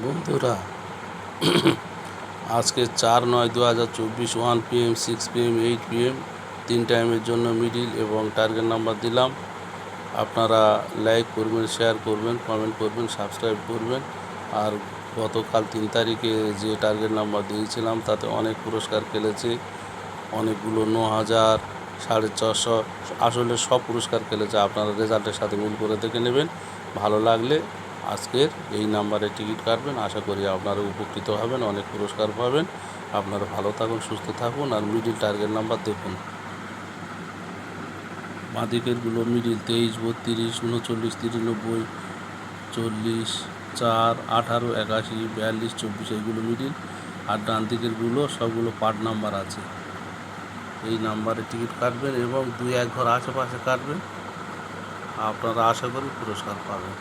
বন্ধুরা, আজকে চার নয় দু হাজার চব্বিশ one PM six PM eight PM তিন টাইমের জন্য মিডিল এবং টার্গেট নাম্বার দিলাম। আপনারা লাইক করবেন শেয়ার করবেন কমেন্ট করবেন সাবস্ক্রাইব করবেন। আর গতকাল তিন তারিখে যে টার্গেট নাম্বার দিয়েছিলাম, তাতে অনেক পুরস্কার খেলেছে। অনেকগুলো ন হাজার সাড়ে ছশো আসলে সব পুরস্কার খেলেছে। আপনারা রেজাল্টের সাথে মিল করে দেখে নেবেন। ভালো লাগলে আজকের এই নাম্বারে টিকিট কাটবেন। আশা করি আপনারা উপকৃত হবেন, অনেক পুরস্কার পাবেন। আপনারা ভালো থাকুন, সুস্থ থাকুন আর মিডিল টার্গেট নাম্বার দেখুন। বাঁদিকেরগুলো মিডিল তেইশ, বত্রিশ, উনচল্লিশ, তিরানব্বই, চল্লিশ, চার, আঠারো, একাশি, বিয়াল্লিশ, চব্বিশ, এইগুলো মিডিল আর ডান দিকেরগুলো সবগুলো পার্ট নাম্বার আছে। এই নাম্বারে টিকিট কাটবেন এবং দুই, এক ঘর আশেপাশে কাটবেন। আপনারা আশা করি পুরস্কার পাবেন।